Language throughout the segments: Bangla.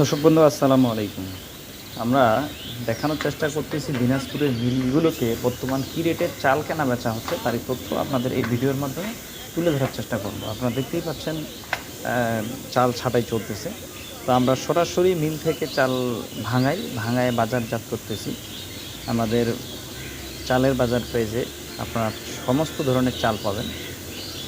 দর্শক বন্ধু, আসসালামু আলাইকুম। আমরা দেখানোর চেষ্টা করতেছি দিনাজপুরের মিলগুলোকে, বর্তমান কী রেটে চাল কেনা বেচা হচ্ছে তারই তথ্য আপনাদের এই ভিডিওর মাধ্যমে তুলে ধরার চেষ্টা করব। আপনারা দেখতেই পাচ্ছেন চাল ছাটাই চলতেছে। তো আমরা সরাসরি মিল থেকে চাল ভাঙাই, ভাঙায় বাজারজাত করতেছি। আমাদের চালের বাজার পেজে আপনারা সমস্ত ধরনের চাল পাবেন।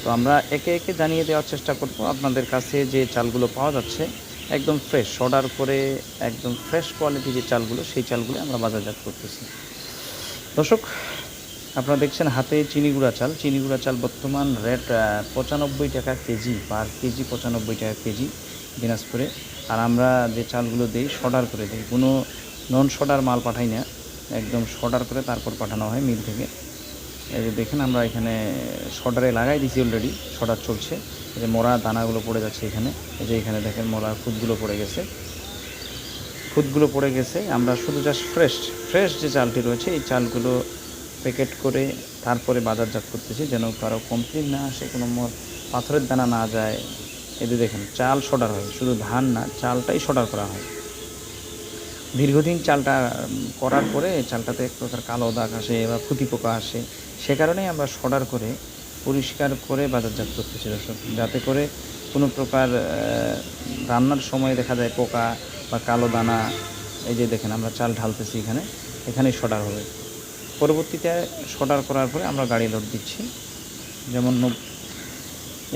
তো আমরা একে একে জানিয়ে দেওয়ার চেষ্টা করব। আপনাদের কাছে যে চালগুলো পাওয়া যাচ্ছে একদম ফ্রেশ অর্ডার করে একদম ফ্রেশ কোয়ালিটি যে চালগুলো, সেই চালগুলো আমরা বাজারজাত করতেছি। দর্শক, আপনারা দেখছেন হাতে চিনি গুঁড়া চাল। চিনি গুঁড়া চাল বর্তমান রেট পঁচানব্বই টাকা কেজি পার কেজি পঁচানব্বই টাকা কেজি দিনাজপুরে। আর আমরা যে চালগুলো দিই শর্ডার করে দিই। কোনো নন শর্ডার মাল পাঠাই না। একদম শর্ডার করে তারপর পাঠানো হয় মিল থেকে। এই যে দেখেন আমরা এখানে শর্ডারে লাগাই দিয়েছি অলরেডি শর্ডার চলছে। এই যে মরা দানাগুলো পড়ে যাচ্ছে এখানে। এই যে এখানে দেখেন মরা খুদগুলো পড়ে গেছে। খুদগুলো পড়ে গেছে। আমরা শুধু জাস্ট ফ্রেশ ফ্রেশ যে চালটি রয়েছে, এই চালগুলো প্যাকেট করে তারপরে বাজারজাত করতেছি যেন কারও কমপ্লেন না আসে, কোনো পাথরের দানা না যায়। এতে দেখেন, চাল শর্ডার হয়। শুধু ধান না, চালটাই শর্ডার করা হয়। দীর্ঘদিন চালটা করার পরে চালটাতে এক প্রকার কালো দাগ আসে বা খুঁতি পোকা আসে, সে কারণেই আমরা শর্ডার করে, পরিষ্কার করে বাজারজাত করতেছি দর্শক। যাতে করে কোনো প্রকার রান্নার সময় দেখা যায় পোকা বা কালো দানা, এই যে দেখেন আমরা চাল ঢালতেছি এখানে, এখানেই শর্ডার হবে। পরবর্তীতে শর্ডার করার পরে আমরা গাড়ি লোড দিচ্ছি। যেমন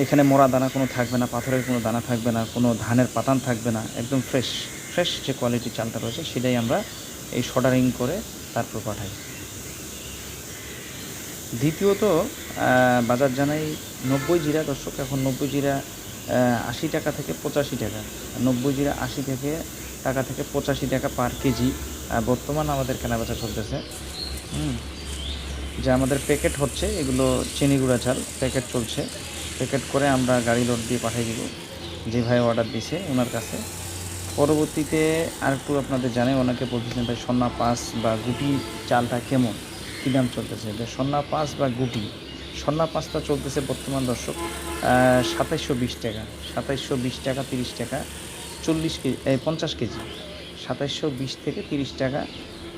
এখানে মোড়া দানা কোনো থাকবে না, পাথরের কোনো দানা থাকবে না, কোনো ধানের পাতান থাকবে না, একদম ফ্রেশ। ফ্রেশ যে কোয়ালিটি চালটা রয়েছে, সেটাই আমরা এই শর্ডারিং করে তারপর পাঠাই। দ্বিতীয়ত বাজার জানাই নব্বই জিরা, দর্শক, এখন নব্বই জিরা আশি টাকা থেকে পঁচাশি টাকা। নব্বই জিরা, আশি থেকে, টাকা থেকে পঁচাশি টাকা পার কেজি। বর্তমান আমাদের কেনাবেচা চলতেছে। যে আমাদের প্যাকেট হচ্ছে, এগুলো চিনি গুঁড়া চাল প্যাকেট চলছে। প্যাকেট করে আমরা গাড়ি লোড দিয়ে পাঠিয়ে দিব। যে ভাই অর্ডার দিছে ওনার কাছে। পরবর্তীতে আর একটু আপনাদের জানে অনেকে বলতেছেন ভাই, সন্না পাস বা গুটি চালটা কেমন? কী দাম চলতেছে? সন্না পাস বা গুটি? সন্না পাসটা চলতেছে বর্তমান দর্শক সাতাইশশো বিশ টাকা। সাতাইশশো বিশ টাকা তিরিশ টাকা, চল্লিশ কেজি পঞ্চাশ কেজি। সাতাইশশো বিশ থেকে তিরিশ টাকা,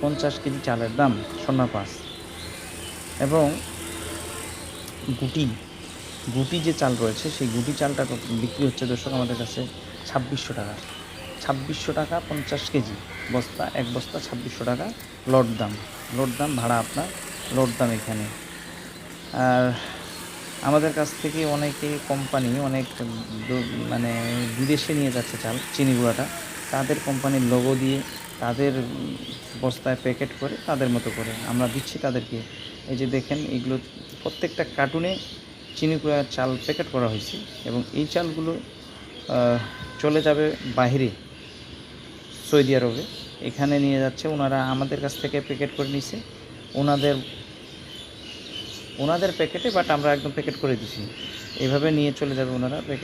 পঞ্চাশ কেজি চালের দাম সন্না পাস এবং গুটি গুটি যে চাল রয়েছে, সেই গুটি চালটা বিক্রি হচ্ছে দর্শক আমাদের কাছে ছাব্বিশশো টাকা। ছাব্বিশশো টাকা পঞ্চাশ কেজি বস্তা, এক বস্তা ছাব্বিশশো টাকা লট দাম। লট দাম ভাড়া আপনার, লট দাম এখানে। আর আমাদের কাছ থেকে অনেকে কোম্পানি অনেক মানে বিদেশে নিয়ে যাচ্ছে চাল, চিনি গুঁড়াটা। তাদের কোম্পানির লোগো দিয়ে তাদের বস্তায় প্যাকেট করে তাদের মতো করে আমরা দিচ্ছি তাদেরকে। এই যে দেখেন, এগুলো প্রত্যেকটা কার্টুনে চিনি গুঁড়া চাল প্যাকেট করা হয়েছে এবং এই চালগুলো চলে যাবে বাইরে। সৌদি আরবে। এখানে নিয়ে যাচ্ছে, ওনারা আমাদের কাছ থেকে প্যাকেট করে নিছে। ওনাদের ওনাদের প্যাকেটে বাট আমরা একদম প্যাকেট করে দিছি। এভাবে নিয়ে চলে যাবে ওনারা প্যাকেট